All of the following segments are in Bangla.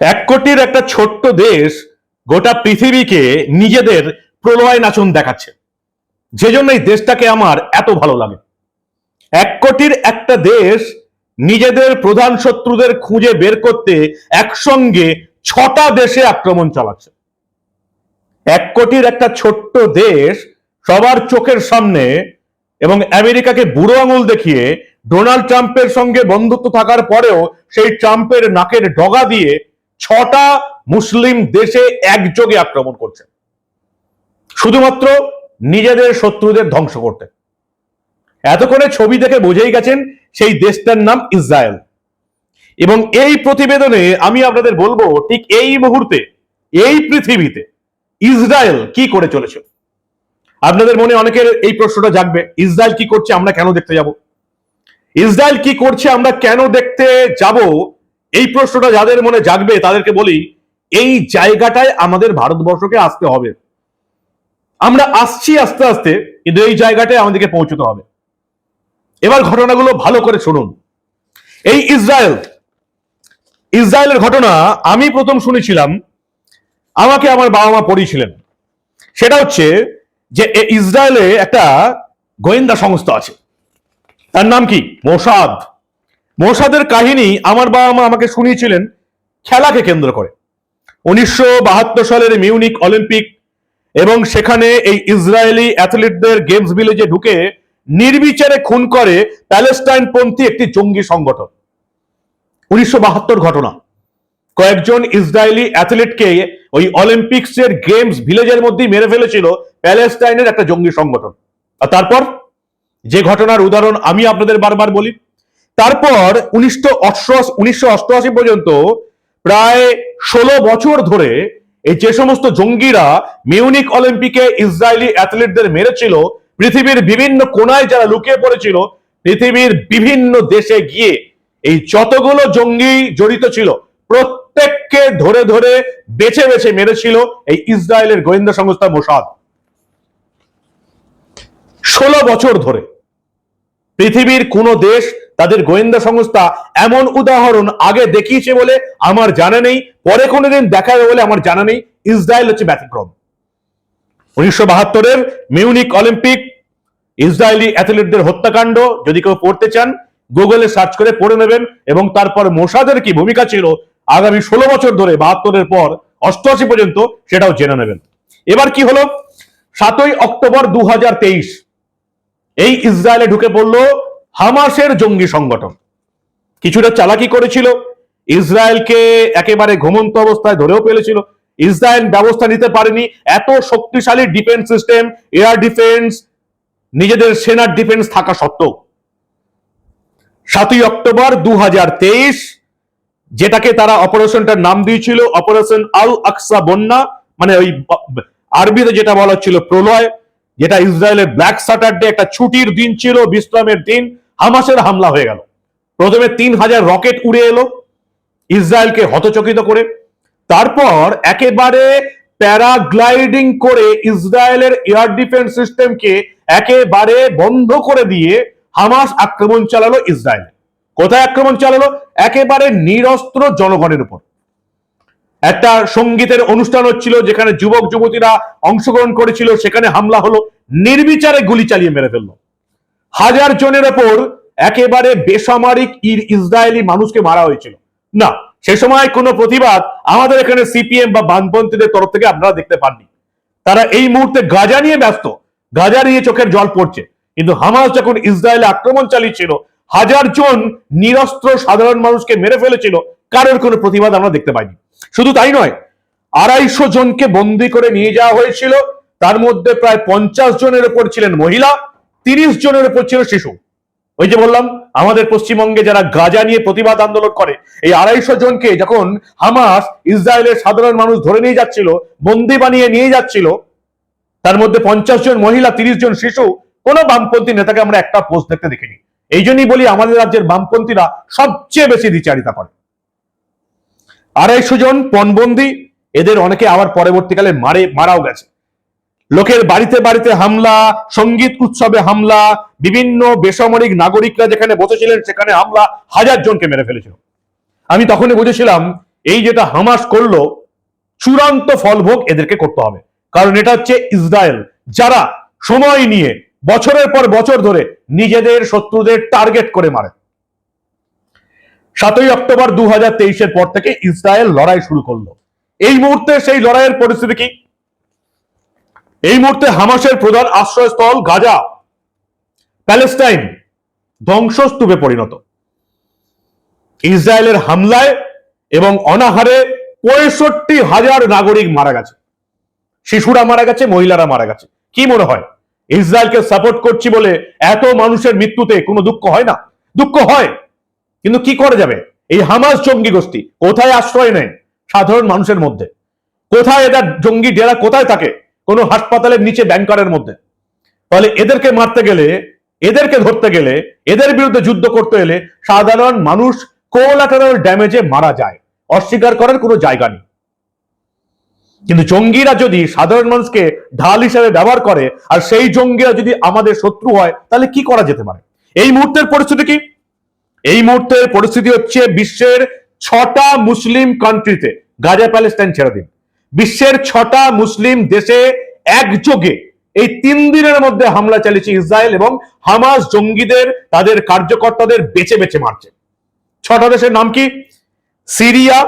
এক কোটির একটা ছোট্ট দেশ গোটা পৃথিবীকে নিজেদের প্রলয় নাচন দেখাচ্ছে। যে জন্য এই দেশটাকে আমার এত ভালো লাগে। এক কোটির একটা দেশ নিজেদের প্রধান শত্রুদের খুঁজে বের করতে একসঙ্গে ছটা দেশে আক্রমণ চালাচ্ছে। এক কোটির একটা ছোট্ট দেশ সবার চোখের সামনে এবং আমেরিকাকে বুড়ো আঙুল দেখিয়ে ডোনাল্ড ট্রাম্পের সঙ্গে বন্ধুত্ব থাকার পরেও সেই ট্রাম্পের নাকের ডগা দিয়ে ছটা মুসলিম দেশে একযোগে আক্রমণ করছে। শুধুমাত্র নিজেদের শত্রুদের ধ্বংস করতে। এতক্ষণে ছবি দেখে বুঝেই গেছেন সেই দেশটার নাম ইসরায়েল। এবং এই প্রতিবেদনে আমি আপনাদের বলব, ঠিক এই মুহূর্তে, এই পৃথিবীতে ইসরায়েল কি করে চলেছে? আপনাদের মনে অনেকের এই প্রশ্নটা জাগবে, ইসরায়েল কি করছে, আমরা কেন দেখতে যাব? ইসরায়েল কি করছে, আমরা কেন দেখতে যাব? এই প্রশ্নটা যাদের মনে জাগবে, তাদেরকে বলি, এই জায়গাটায় আমাদের ভারতবর্ষকে আসতে হবে। আমরা আসছি আস্তে আস্তে, কিন্তু এই জায়গাটায় আমাদেরকে পৌঁছতে হবে। এবার ঘটনাগুলো ভালো করে শুনুন। এই ইসরায়েল, ইসরায়েলের ঘটনা আমি প্রথম শুনেছিলাম, আমাকে আমার বাবা মা পড়িয়েছিলেন। সেটা হচ্ছে যে ইসরায়েলে একটা গোয়েন্দা সংস্থা আছে। তার নাম কি? মোসাদ। মোসাদের কাহিনী আমার বাবা মা আমাকে শুনিয়েছিলেন, খেলাকে কেন্দ্র করে। উনিশশো বাহাত্তর সালের মিউনিক অলিম্পিক এবং সেখানে এই ইসরায়েলি অ্যাথলিটদের গেমস ভিলেজে ঢুকে নির্বিচারে খুন করে প্যালেস্টাইন পন্থী একটি জঙ্গি সংগঠন। উনিশশো বাহাত্তর ঘটনা। কয়েকজন ইসরায়েলি অ্যাথলিটকে ওই অলিম্পিক্সের গেমস ভিলেজের মধ্যেই মেরে ফেলেছিল প্যালেস্টাইনের একটা জঙ্গি সংগঠন। আর তারপর? যে ঘটনার উদাহরণ আমি আপনাদের বারবার বলি তারপর উনিশশো অষ্টআশি পর্যন্ত প্রায় ষোলো বছর ধরে এই যে সমস্ত জঙ্গিরা মিউনিক অলিম্পিকে ইসরায়েলি অ্যাথলিটদের মেরেছিল, পৃথিবীর বিভিন্ন কোনায় যারা লুকিয়ে পড়েছিল, পৃথিবীর বিভিন্ন দেশে গিয়ে এই যতগুলো জঙ্গি জড়িত ছিল, প্রত্যেককে ধরে ধরে বেছে বেছে মেরেছিল এই ইসরায়েলের গোয়েন্দা সংস্থা মোসাদ। ষোলো বছর ধরে পৃথিবীর কোন দেশ তাদের গোয়েন্দা সংস্থা এমন উদাহরণ আগে দেখিয়েছে বলে আমার জানা নেই, পরে কোনোদিন দেখা যাবে বলে আমার জানা নেই। ইসরায়েল হচ্ছে ব্যতিক্রম। উনিশশো বাহাত্তরের মিউনিক অলিম্পিক, ইসরায়েলি অ্যাথলিটদের হত্যাকাণ্ড, যদি কেউ পড়তে চান, গুগলে সার্চ করে পড়ে নেবেন এবং তারপর মোসাদের কি ভূমিকা ছিল আগামী ষোলো বছর ধরে বাহাত্তরের পর অষ্টআশি পর্যন্ত সেটাও জেনে নেবেন। এবার কি হলো? সাতই অক্টোবর দু হাজার তেইশ, এই ইসরায়েলে ঢুকে পড়ল হামাসের জঙ্গি সংগঠন। কিছুটা চালাকি করেছিল, ইসরায়েলকে একেবারে ঘুমন্ত অবস্থায় ধরেও ফেলেছিল। ইসরায়েল ব্যবস্থা নিতে পারেনি, এত শক্তিশালী ডিফেন্স সিস্টেম এয়ার ডিফেন্স নিজেদের সেনার ডিফেন্স থাকা সত্ত্বেও। সাতই অক্টোবর দু হাজার তেইশ, যেটাকে তারা অপারেশনটার নাম দিয়েছিল, অপারেশন আল আকসা বন্যা মানে ওই আরবিতে যেটা বলা ছিল প্রলয়। যেটা ইসরায়েলের ব্ল্যাক স্যাটারডে একটা ছুটির দিন ছিল, বিশ্রামের দিন, হামাসের হামলা হয়ে গেল। প্রথমে তিন হাজার রকেট উড়ে এলো ইসরায়েলকে হতচকিত করে। তারপর একেবারে প্যারাগ্লাইডিং করে ইসরায়েলের এয়ার ডিফেন্স সিস্টেমকে একেবারে বন্ধ করে দিয়ে হামাস আক্রমণ চালালো ইসরায়েল। কোথায় আক্রমণ চালালো? একেবারে নিরস্ত্র জনগণের উপর। একটা সঙ্গীতের অনুষ্ঠান হচ্ছিল যেখানে যুবক যুবতীরা অংশগ্রহণ করেছিল, সেখানে হামলা হলো, নির্বিচারে গুলি চালিয়ে মেরে ফেলল। হাজার জনের ওপর একেবারে বেসামরিক ইসরায়েলি মানুষকে মারা হয়েছিল। না, সে সময় কোনো প্রতিবাদ আমাদের এখানে সিপিএম বা বামপন্থীদের তরফ থেকে আপনারা দেখতে পাননি। তারা এই মুহূর্তে গাজা নিয়ে ব্যস্ত, গাজা নিয়ে চোখের জল পড়ছে। কিন্তু হামাস যখন ইসরায়েলে আক্রমণ চালিয়েছিল, হাজার জন নিরস্ত্র সাধারণ মানুষকে মেরে ফেলেছিল, কারোর কোনো প্রতিবাদ আমরা দেখতে পাইনি। শুধু তাই নয়, আড়াইশো জনকে বন্দি করে নিয়ে যাওয়া হয়েছিল। তার মধ্যে প্রায় পঞ্চাশ জনের উপর ছিলেন মহিলা, তিরিশ জনের উপর ছিল শিশু। ওই যে বললাম, আমাদের পশ্চিমবঙ্গে যারা গাজা নিয়ে প্রতিবাদ আন্দোলন করে, এই আড়াইশো জনকে যখন হামাস, ইসরায়েলের সাধারণ মানুষ ধরে নিয়ে যাচ্ছিল, বন্দি বানিয়ে নিয়ে যাচ্ছিল, তার মধ্যে পঞ্চাশ জন মহিলা, তিরিশ জন শিশু, কোনো বামপন্থী নেতাকে আমরা একটা পোস্ট দেখতে দেখিনি। এই জন্যই বলি, আমাদের রাজ্যের বামপন্থীরা সবচেয়ে বেশি দ্বিচারিতা করে। আড়াইশো জন পণবন্দি, এদের অনেকে আবার পরবর্তীকালে মারে, মারাও গেছে। লোকের বাড়িতে বাড়িতে হামলা, সংগীত উৎসবে হামলা, বিভিন্ন বেসামরিক নাগরিকরা যেখানে বসেছিলেন সেখানে হামলা, হাজার জনকে মেরে ফেলেছিল। আমি তখনই বুঝেছিলাম, এই যেটা হামাস করল, চূড়ান্ত ফলভোগ এদেরকে করতে হবে। কারণ এটা হচ্ছে ইসরায়েল, যারা সময় নিয়ে বছরের পর বছর ধরে নিজেদের শত্রুদের টার্গেট করে মারে। সাতই অক্টোবর দু হাজার পর থেকে ইসরায়েল লড়াই শুরু করল। এই মুহূর্তে সেই লড়াইয়ের পরিস্থিতি কি? এই মুহূর্তে হামাসের প্রধান আশ্রয়স্থল গাজা। প্যালেস্টাইন ধ্বংসস্তূপে পরিণত। ইসরায়েলের হামলায় এবং অনাহারে পঁয়ষট্টি হাজার নাগরিক মারা গেছে। শিশুরা মারা গেছে, মহিলারা মারা গেছে। কি মনে হয়? ইসরায়েলকে সাপোর্ট করছি বলে এত মানুষের মৃত্যুতে কোনো দুঃখ হয় না? দুঃখ হয়। কিন্তু কি করে যাবে? এই হামাস জঙ্গি গোষ্ঠী কোথায় আশ্রয় নেয় সাধারণ মানুষের মধ্যে? কোথায় এদের জঙ্গি ডেরা কোথায় থাকে? কোনো হাসপাতালের নিচে ব্যাংকারের মধ্যে। ফলে এদেরকে মারতে গেলে, এদেরকে ধরতে গেলে, এদের বিরুদ্ধে যুদ্ধ করতে এলে সাধারণ মানুষ কোলাটারাল ড্যামেজে মারা যায়। অস্বীকার করার কোনো জায়গা নেই। কিন্তু জঙ্গিরা যদি সাধারণ মানুষকে ঢাল হিসেবে ব্যবহার করে, আর সেই জঙ্গিরা যদি আমাদের শত্রু হয়, তাহলে কি করা যেতে পারে? এই মুহূর্তের পরিস্থিতি কি? এই মুহূর্তের পরিস্থিতি হচ্ছে বিশ্বের ছটা মুসলিম কান্ট্রিতে গাজা প্যালেস্টাইন ছেড়ে দিন। বিশ্বের ছটা মুসলিম দেশে একযোগে এই তিন দিনের মধ্যে হামলা চালিয়েছে ইসরায়েল এবং হামাস জঙ্গিদের, তাদের কার্যকর্তাদের বেছে বেছে মারছে। ছটা দেশের নাম কি? Syria,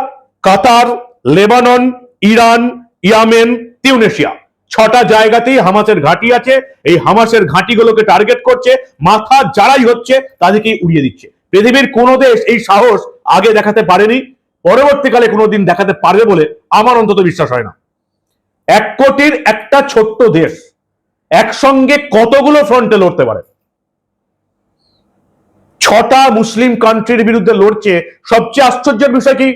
Qatar, Lebanon, Iran, Yemen, Tunisia. ছটা জায়গাতেই হামাসের ঘাঁটি আছে। এই হামাসের ঘাঁটিগুলোকে টার্গেট করছে। মাথা যারাই হচ্ছে, তাদেরকেই উড়িয়ে দিচ্ছে। পৃথিবীর কোনো দেশ এই সাহস আগে দেখাতে পারেনি, পরবর্তীকালে কোনোদিন দেখাতে পারবে বলে আমার অন্তত বিশ্বাস হয় না। এক কোটির একটা ছোট্ট দেশ একসঙ্গে কতগুলো ফ্রন্টে লড়তে পারে? ছটা মুসলিম কান্ট্রির বিরুদ্ধে লড়ছে সবচেয়ে আশ্চর্যের বিষয় কি?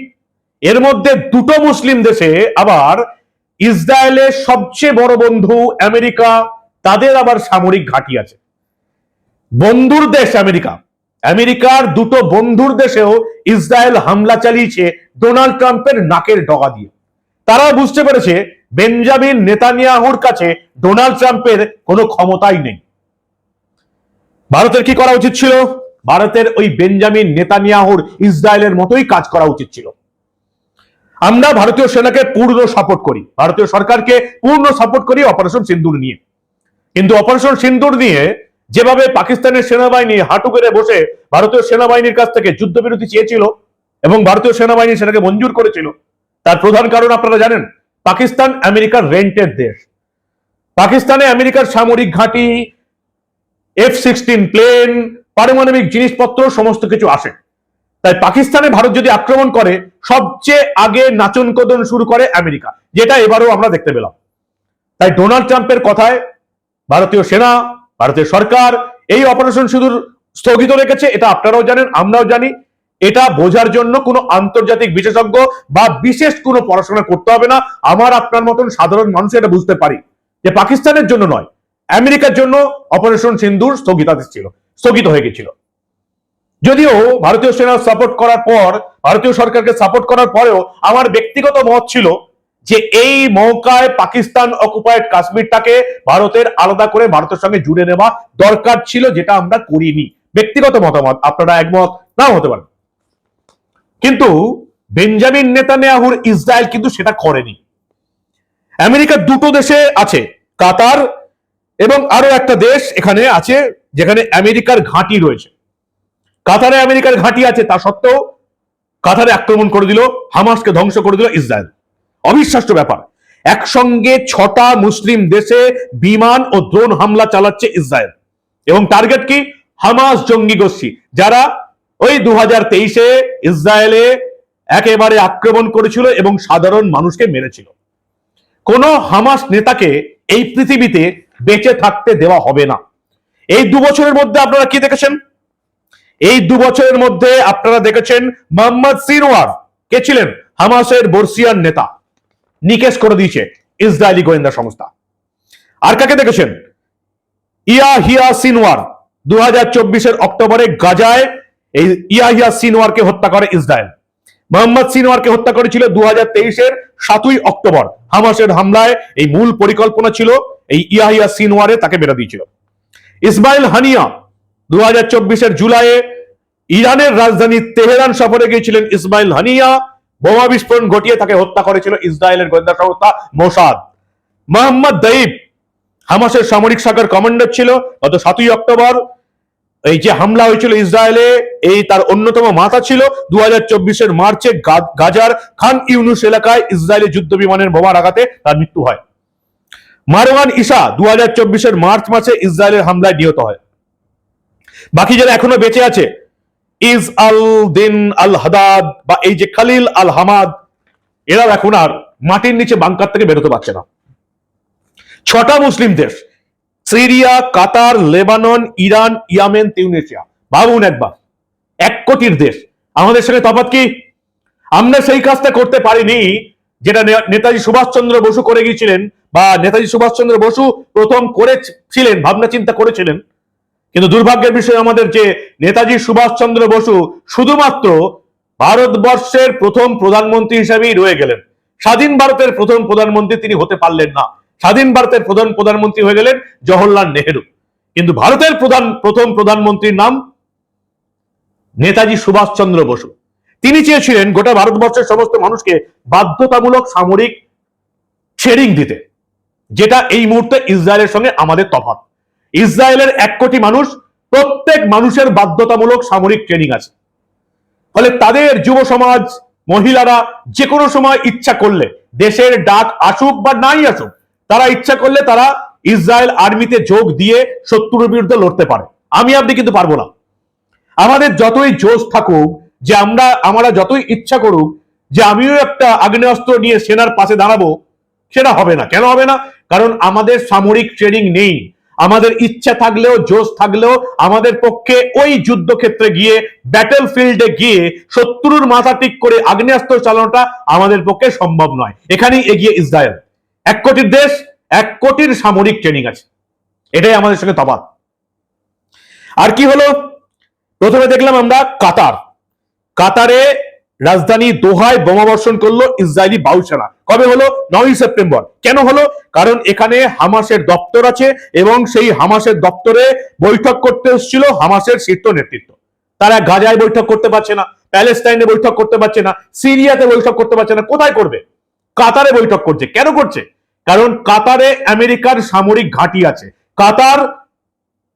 এর মধ্যে দুটো মুসলিম দেশে আবার ইসরায়েলের সবচেয়ে বড় বন্ধু আমেরিকা, তাদের আবার সামরিক ঘাঁটি আছে। বন্ধুর দেশ আমেরিকা। আমেরিকার দুটো বন্ধুর দেশেও ইসরায়েল হামলা চালিয়েছে ডোনাল্ড ট্রাম্পের নাকের ডগা দিয়ে। তারা বুঝতে পেরেছে বেঞ্জামিন নেতানিয়াহুর কাছে ডোনাল্ড ট্রাম্পের কোনো ক্ষমতাই নেই। ভারতের কি করা উচিত ছিল? ভারতের ওই বেঞ্জামিন নেতানিয়াহুর ইসরায়েলের মতোই কাজ করা উচিত ছিল। আমরা ভারতীয় সেনাকে পূর্ণ সাপোর্ট করি। ভারতীয় সরকারকে পূর্ণ সাপোর্ট করি অপারেশন সিন্দুর নিয়ে। কিন্তু অপারেশন সিন্দুর নিয়ে যেভাবে পাকিস্তানের সেনাবাহিনী হাঁটু করে বসে ভারতীয় সেনাবাহিনীর কাছ থেকে যুদ্ধবিরতি চেয়েছিল এবং ভারতীয় সেনাবাহিনী সেটাকে মঞ্জুর করেছিল, তার প্রধান কারণ আপনারা জানেন, পাকিস্তান আমেরিকার রেন্টের দেশ। পাকিস্তানে আমেরিকার সামরিক ঘাঁটি এফ সিক্সটিন প্লেন পারমাণবিক জিনিসপত্র, সমস্ত কিছু আসে। তাই পাকিস্তানে ভারত যদি আক্রমণ করে, সবচেয়ে আগে নাচন কদন শুরু করে আমেরিকা, যেটা এবারও আমরা দেখতে পেলাম। তাই ডোনাল্ড ট্রাম্পের কথায় ভারতীয় সেনা ভারতীয় সরকার এই অপারেশন শুধু স্থগিত রেখেছে, এটা আপনারাও জানেন, আমরাও জানি। এটা বোঝার জন্য কোনো আন্তর্জাতিক বিশেষজ্ঞ বা বিশেষ কোনো পড়াশোনা করতে হবে না। আমার আপনার মতন সাধারণ মানুষ এটা বুঝতে পারি যে পাকিস্তানের জন্য নয়, আমেরিকার জন্য অপারেশন সিন্দুর স্থগিতাদেশ ছিল, স্থগিত হয়ে গেছিল। যদিও ভারতীয় সেনা সাপোর্ট করার পর, ভারতীয় সরকারকে সাপোর্ট করার পরেও আমার ব্যক্তিগত মত ছিল যে এই মৌকায় পাকিস্তান অকুপায়েড কাশ্মীরটাকে ভারতের আলাদা করে ভারতের সঙ্গে জুড়ে নেওয়া দরকার ছিল, যেটা আমরা করিনি। ব্যক্তিগত মতামত, আপনারা একমত? নাও হতে পারেন কিন্তু বেঞ্জামিন নেতানিয়াহুর ইসরায়েল কিন্তু সেটা করেনি। আমেরিকার দুটো দেশে আছে, কাতার এবং আরও একটা দেশ এখানে আছে, যেখানে আমেরিকার ঘাঁটি রয়েছে। কাতারে আমেরিকার ঘাঁটি আছে, তা সত্ত্বেও কাতারে আক্রমণ করে দিল, হামাসকে ধ্বংস করে দিল ইসরায়েল। অবিশ্বাস্য ব্যাপার। একসঙ্গে ছটা মুসলিম দেশে বিমান ও ড্রোন হামলা চালাচ্ছে ইসরায়েল। এবং টার্গেট কি? হামাস জঙ্গি গোষ্ঠী, যারা ওই দু হাজার তেইশে ইসরায়েলে একেবারে আক্রমণ করেছিল এবং সাধারণ মানুষকে মেরেছিল। কোন হামাস নেতাকে এই পৃথিবীতে বেঁচে থাকতে দেওয়া হবে না। এই দু বছরের মধ্যে আপনারা কি দেখেছেন? এই দু বছরের মধ্যে আপনারা দেখেছেন মোহাম্মদ সিনওয়ার কে ছিলেন? হামাসের বর্ষিয়ান নেতা। নিকেশ করে দিয়েছে ইসরায়েলি গোয়েন্দা সংস্থা। আর কাকে দেখেছেন? ইয়াহিয়া সিনওয়ার দু হাজার চব্বিশের অক্টোবরে গাজায় এই ইয়াহিয়া সিনওয়ারকে হত্যা করে ইসরায়েল। মোহাম্মদ সিনওয়ারকে হত্যা করেছিল দু হাজার তেইশের সাতই অক্টোবর। হামাসের হামলায় এই মূল পরিকল্পনা ছিল এই ইয়াহিয়া সিনওয়ারে তাকে বেড়ে দিয়েছিল। ইসমাইল হানিয়া দু হাজার চব্বিশের জুলাইয়ে ইরানের রাজধানী তেহরান সফরে গিয়েছিলেন ইসমাইল হানিয়া। বোমা বিস্ফোরণ ঘটিয়ে তাকে হত্যা করেছিল ইসরায়েলের গোয়েন্দা সংস্থা মোসাদ। মোহাম্মদ দঈব হামাসের সামরিক শাখার কমান্ডার ছিল। গত সাতই অক্টোবর এই যে হামলা হয়েছিল ইসরায়েলে, এই তার অন্যতম মাথা ছিল। দু হাজার চব্বিশের মার্চে গাজার খান ইউনুস এলাকায় ইসরায়েলি যুদ্ধ বিমানের বোমার আঘাতে তার মৃত্যু হয়। মারওয়ান ইসা দু হাজার চব্বিশের মার্চ মাসে ইসরায়েলের হামলায় নিহত হয়। বাকি যারা এখনও বেঁচে আছে ইজ আল দিন আল হাদাদ বা এই যে খালিল আল হামাদ এরাও এখন আর মাটির নিচে বাংকার থেকে বেরোতে পারছে না। ছটা মুসলিম দেশ, Syria, Qatar, Lebanon, Iran, Yemen Tunisia ভাবুন একবার, এক কোটির দেশ। আমাদের সঙ্গে তফাৎ কি? আমরা সেই কাজটা করতে পারিনি, যেটা নেতাজি সুভাষচন্দ্র বসু করে গিয়েছিলেন, বা নেতাজি সুভাষচন্দ্র বসু প্রথম করেছিলেন, ভাবনা চিন্তা করেছিলেন। কিন্তু দুর্ভাগ্যের বিষয় আমাদের যে নেতাজি সুভাষচন্দ্র বসু শুধুমাত্র ভারতবর্ষের প্রথম প্রধানমন্ত্রী হিসেবেই রয়ে গেলেন। স্বাধীন ভারতের প্রথম প্রধানমন্ত্রী তিনি হতে পারলেন না। স্বাধীন ভারতের প্রধান প্রধানমন্ত্রী হয়ে গেলেন জওহরলাল নেহেরু। কিন্তু ভারতের প্রধান, প্রথম প্রধানমন্ত্রীর নাম নেতাজি সুভাষচন্দ্র বসু। তিনি চেয়েছিলেন গোটা ভারতবর্ষের সমস্ত মানুষকে বাধ্যতামূলক সামরিক ট্রেনিং দিতে, যেটা এই মুহূর্তে ইসরায়েলের সঙ্গে আমাদের তফাৎ। ইসরায়েলের এক কোটি মানুষ প্রত্যেক মানুষের বাধ্যতামূলক সামরিক ট্রেনিং আছে। ফলে তাদের যুব সমাজ, মহিলারা যে কোনো সময় ইচ্ছা করলে, দেশের ডাক আসুক বা নাই আসুক, তারা ইচ্ছা করলে তারা ইসরায়েল আর্মিতে যোগ দিয়ে শত্রুর বিরুদ্ধে লড়তে পারে। আমি আপনি কিন্তু পারব না। আমাদের যতই জোশ থাকুক, যে আমরা আমরা যতই ইচ্ছা করুক, যে আমিও একটা আগ্নেয়াস্ত্র নিয়ে সেনার পাশে দাঁড়াবো, সেটা হবে না। কেন হবে না? কারণ আমাদের সামরিক ট্রেনিং নেই। আমাদের ইচ্ছা থাকলেও, জোশ থাকলেও আমাদের পক্ষে ওই যুদ্ধক্ষেত্রে গিয়ে ব্যাটেল ফিল্ডে গিয়ে শত্রুর মাথা ঠিক করে আগ্নেয়াস্ত্র চালানোটা আমাদের পক্ষে সম্ভব নয়। এখানেই এগিয়ে ইসরায়েল। এক কোটির দেশ, এক কোটির সামরিক ট্রেনিং আছে। এটাই আমাদের সঙ্গে তফাৎ। আর কি হলো? প্রথমে দেখলাম আমরা কাতার। কাতারে রাজধানী দোহায় বোমা বোমাবর্ষণ করল ইসরায়েলি বায়ুসেনা। কবে হলো? নয়ই সেপ্টেম্বর। কেন হলো? কারণ এখানে হামাসের দপ্তর আছে এবং সেই হামাসের দপ্তরে বৈঠক করতে এসেছিল হামাসের শীর্ষ নেতৃত্ব। তারা গাজায় বৈঠক করতে পারছে না প্যালেস্টাইনে বৈঠক করতে পারছে না, সিরিয়াতে বৈঠক করতে পারছে না, কোথায় করবে? কাতারে বৈঠক করছে। কেন করছে? কারণ কাতারে আমেরিকার সামরিক ঘাঁটি আছে। কাতার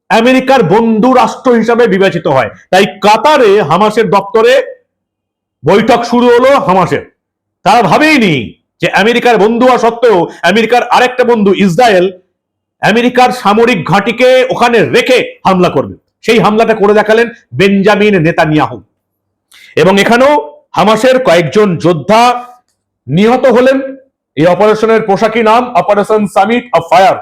আমেরিকার বন্ধু রাষ্ট্র হিসাবে বিবেচিত হয়। তাই কাতারে হামাসের দপ্তরে বৈঠক শুরু হলো হামাসের। তারা ভাবেইনি যে আমেরিকার বন্ধু হওয়া সত্ত্বেও আমেরিকার আরেকটা বন্ধু ইসরায়েল আমেরিকার সামরিক ঘাঁটিকে ওখানে রেখে হামলা করবে। সেই হামলাটা করে দেখালেন বেঞ্জামিন নেতানিয়াহু। এবং এখানেও হামাসের কয়েকজন যোদ্ধা নিহত হলেন। এই অপারেশনের পোশাকি নাম অপারেশন সামিট অফ ফায়ার।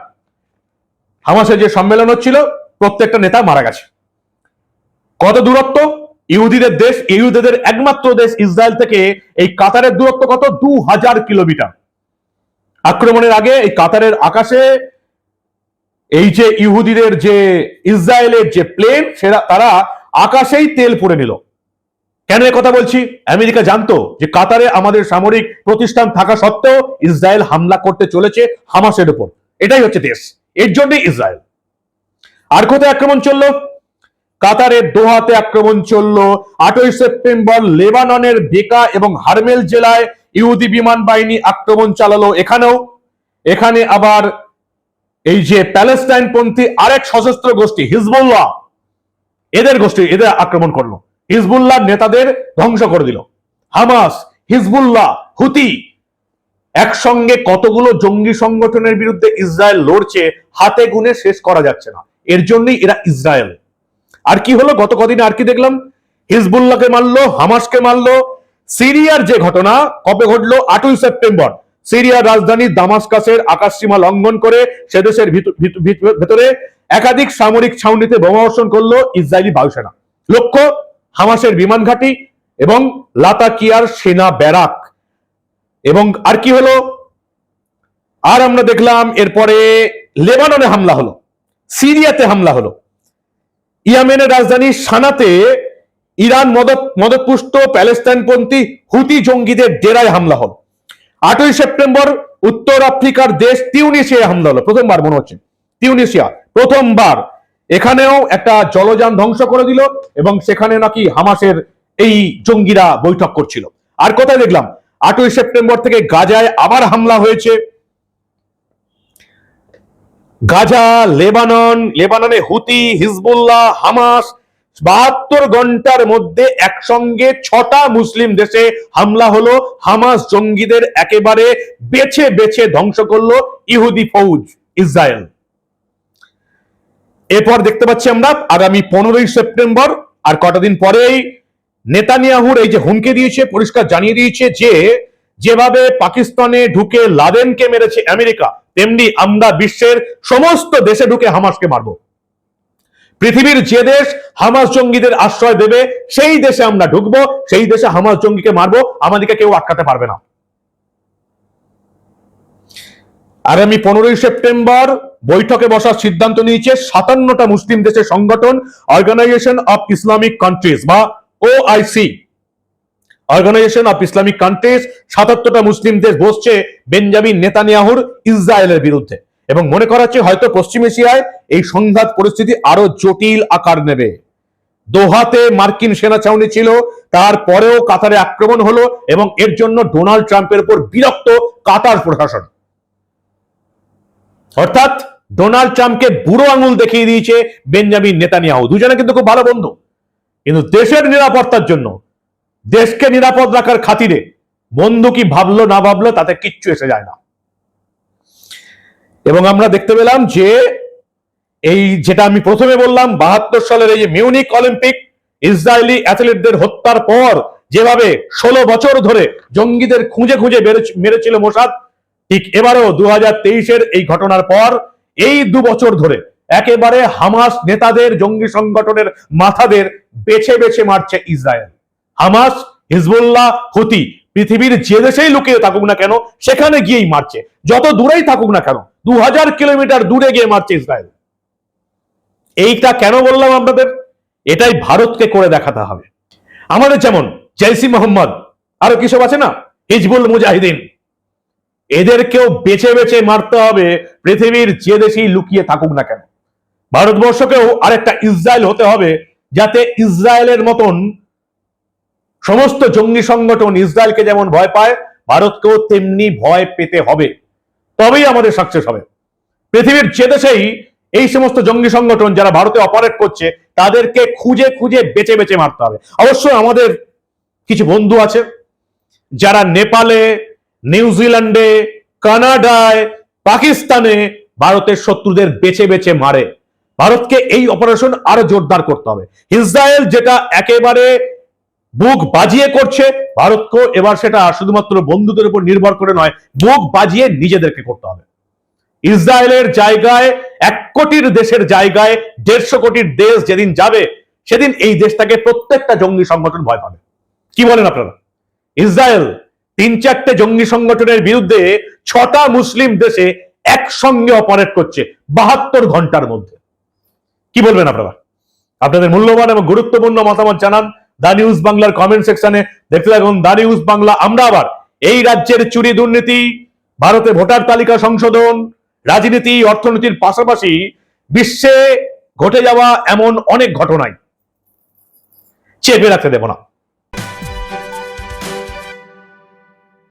হামাসের যে সম্মেলন হচ্ছিল, প্রত্যেকটা নেতা মারা গেছে। কত দূরত্ব? ইহুদিদের দেশ, ইহুদিদের একমাত্র দেশ ইসরায়েল থেকে এই কাতারের দূরত্ব কত? দু হাজার কিলোমিটার। আক্রমণের আগে এই কাতারের আকাশে এই যে ইহুদিদের যে ইসরায়েলের যে প্লেন সেটা তারা আকাশেই তেল পড়ে নিল। কেন কথা বলছি? আমেরিকা জানতো যে কাতারে আমাদের সামরিক প্রতিষ্ঠান থাকা সত্ত্বেও ইসরায়েল হামলা করতে চলেছে হামাসের উপর। এটাই হচ্ছে দেশ। এর জন্যই ইসরায়েল। আর কোথায় আক্রমণ চলল? কাতারের দোহাতে আক্রমণ চলল। আটই সেপ্টেম্বর লেবাননের বেকা এবং হারমেল জেলায় ইহুদি বিমান বাহিনী আক্রমণ চালালো। এখানেও, এখানে আবার এই যে প্যালেস্টাইন পন্থী আরেক সশস্ত্র গোষ্ঠী, হিজবুল্লাহ, এদের গোষ্ঠী, এদের আক্রমণ করল। হিজবুল্লাহ নেতাদের ধ্বংস করে দিল। হামাস, হিজবুল্লাহ, হুতি একসঙ্গে কতগুলো জঙ্গি সংগঠনের বিরুদ্ধে ইসরায়েল লড়ছে, হাতে গুনে শেষ করা যাচ্ছে না। এর জন্যই এরা ইসরায়েল। আর কি হলো? গত কদিনে আর কি দেখলাম? হিজবুল্লাহকে মারলো, হামাসকে মারলো। সিরিয়ার যে ঘটনা, কবে ঘটলো? আটই সেপ্টেম্বর। সিরিয়ার রাজধানী দামাস্কাসের আকাশসীমা লঙ্ঘন করে সে দেশের ভিত- ভিত- ভিত- ভেতরে একাধিক সামরিক ছাউনিতে বোমাবর্ষণ করল ইসরায়েলি বায়ুসেনা। লক্ষ্য, হামাসের বিমান ঘাঁটি এবং লাতাকিয়ার সেনা ব্যারাক। এবং আর কি হলো? আর আমরা দেখলাম, এরপরে লেবাননে হামলা হলো। সিরিয়াতে হামলা হলো। ইয়ামেনের রাজধানী সানাতে ইরান মদত মদতপুষ্ট প্যালেস্তাইনপন্থী হুতি জঙ্গিদের ডেরায় হামলা হল। আটই সেপ্টেম্বর উত্তর আফ্রিকার দেশ তিউনিশিয়ায় হামলা হলো। প্রথমবার মনে হচ্ছে। তিউনিশিয়া প্রথমবার। এখানেও একটা জলযান ধ্বংস করে দিল এবং সেখানে নাকি হামাসের এই জঙ্গিরা বৈঠক করছিল। আর কোথায় দেখলাম? আটই সেপ্টেম্বর থেকে গাজায় আবার হামলা হয়েছে। গাজা, লেবানন, লেবাননে হুতি, হিজবুল্লাহ, হামাস, বাহাত্তর ঘণ্টার মধ্যে একসঙ্গে ছটা মুসলিম দেশে হামলা হলো। হামাস জঙ্গিদের একেবারে বেছে বেছে ধ্বংস করল ইহুদি ফৌজ, ইসরায়েল। এরপর দেখতে পাচ্ছি আমরা আগামী পনেরোই সেপ্টেম্বর, আর কটা দিন পরেই নেতানিয়াহুর এই যে হুমকি দিয়েছে, পরিষ্কার জানিয়ে দিয়েছে যে, যেভাবে পাকিস্তানে ঢুকে লাদেনকে মেরেছে আমেরিকা তেমনি আমরা বিশ্বের সমস্ত দেশে ঢুকে হামাসকে মারব। পৃথিবীর যে দেশ হামাস জঙ্গিদের আশ্রয় দেবে, সেই দেশে আমরা ঢুকবো, সেই দেশে হামাস জঙ্গিকে মারবো, আমাদেরকে কেউ আটকাতে পারবে না। আগামী পনেরোই সেপ্টেম্বর বৈঠকে বসার সিদ্ধান্ত নিয়েছে সাতান্নটা মুসলিম দেশের সংগঠন অর্গানাইজেশন অফ ইসলামিক কান্ট্রিজ বা OIC organisation of Islamic countries সাতাত্তরটা মুসলিম দেশ বসছে বেঞ্জামিন নেতানিয়াহুর ইসরায়েলের বিরুদ্ধে। এবং মনে করা হচ্ছে হয়তো পশ্চিম এশিয়ায় এই সংঘাত পরিস্থিতি আরও জটিল আকার নেবে। দোহাতে মার্কিন সেনা ছাউনি ছিল, তারপরেও কাতারে আক্রমণ হলো এবং এর জন্য ডোনাল্ড ট্রাম্পের উপর বিরক্ত কাতার প্রশাসন। অর্থাৎ ডোনাল্ড ট্রাম্পকে বুড়ো আঙুল দেখিয়ে দিয়েছে বেঞ্জামিন নেতানিয়াহু দুজনে কিন্তু খুব ভালো বন্ধু। কিন্তু দেশের নিরাপত্তার জন্য দেশকে নিরাপদ রাখার খাতিরে বন্ধু কি ভাবলো, না ভাবলো, তাতে কিচ্ছু এসে যায় না। এবং আমরা দেখতে পেলাম যে এই যেটা আমি প্রথমে বললাম, বাহাত্তর সালের এই যে মিউনিক অলিম্পিক, ইসরায়েলি অ্যাথলিটদের হত্যার পর যেভাবে ষোলো বছর ধরে জঙ্গিদের খুঁজে খুঁজে মেরেছিল মোসাদ, ঠিক এবারেও দু হাজার এই ঘটনার পর এই দু বছর ধরে একেবারে হামাস নেতাদের, জঙ্গি সংগঠনের মাথাদের বেছে বেছে মারছে ইসরায়েল। হামাস, হিজবুল্লাহ, হুতি, পৃথিবীর যে দেশেই লুকিয়ে থাকুক না কেন, সেখানে গিয়েই মারছে। যত দূরেই থাকুক না কেন দু হাজার কিলোমিটার দূরে গিয়ে মারছে ইসরায়েল। এইটা কেন বললাম আপনাদের? এটাই ভারতকে করে দেখাতে হবে। আমাদের যেমন জৈসি মোহাম্মদ, আরও কিসব আছে না? হিজবুল মুজাহিদিন। এদেরকেও বেছে বেছে মারতে হবে, পৃথিবীর যে দেশেই লুকিয়ে থাকুক না কেন। ভারতবর্ষকেও আরেকটা ইসরায়েল হতে হবে, যাতে ইসরায়েলের মতন সমস্ত জঙ্গি সংগঠন ইসরায়েলকে যেমন ভয় পায়, ভারতকেও তেমনি ভয় পেতে হবে। তবেই আমাদের সাকসেস হবে। পৃথিবীর যে দেশেই এই সমস্ত জঙ্গি সংগঠন যারা ভারতে অপারেট করছে, তাদেরকে খুঁজে খুঁজে বেছে বেছে মারতে হবে। অবশ্যই আমাদের কিছু বন্ধু আছে, যারা নেপালে, নিউজিল্যান্ডে, কানাডায়, পাকিস্তানে ভারতের শত্রুদের বেছে বেছে মারে। ভারতকে এই অপারেশন আরও জোরদার করতে হবে। ইসরায়েল যেটা একেবারে বুক বাজিয়ে করছে। ভারতকেও এবার সেটা শুধুমাত্র বন্ধুদের উপর নির্ভর করে নয়, বুক বাজিয়ে নিজেদেরকে করতে হবে। ইসরায়েলের জায়গায়, এক কোটির দেশের জায়গায়, দেড়শো কোটির দেশ যেদিন যাবে, সেদিন এই দেশটাকে প্রত্যেকটা জঙ্গি সংগঠন ভয় পাবে। কি বলেন আপনারা? ইসরায়েল তিন চারটে জঙ্গি সংগঠনের বিরুদ্ধে ছটা মুসলিম দেশে একসঙ্গে অপারেট করছে, বাহাত্তর ঘণ্টার মধ্যে। কি বলবেন আপনারা? আপনাদের মূল্যবান এবং গুরুত্বপূর্ণ মতামত জানান। দা নিউজ বাংলার কমেন্ট সেকশনে দেখতে থাকুন দা নিউজ বাংলা আমরা আবার এই রাজ্যের চুরি দুর্নীতি, ভারতে ভোটার তালিকা সংশোধন, রাজনীতি, অর্থনীতির পাশাপাশি বিশ্বে ঘটে যাওয়া এমন অনেক ঘটনাই চেপে রাখতে দেব না।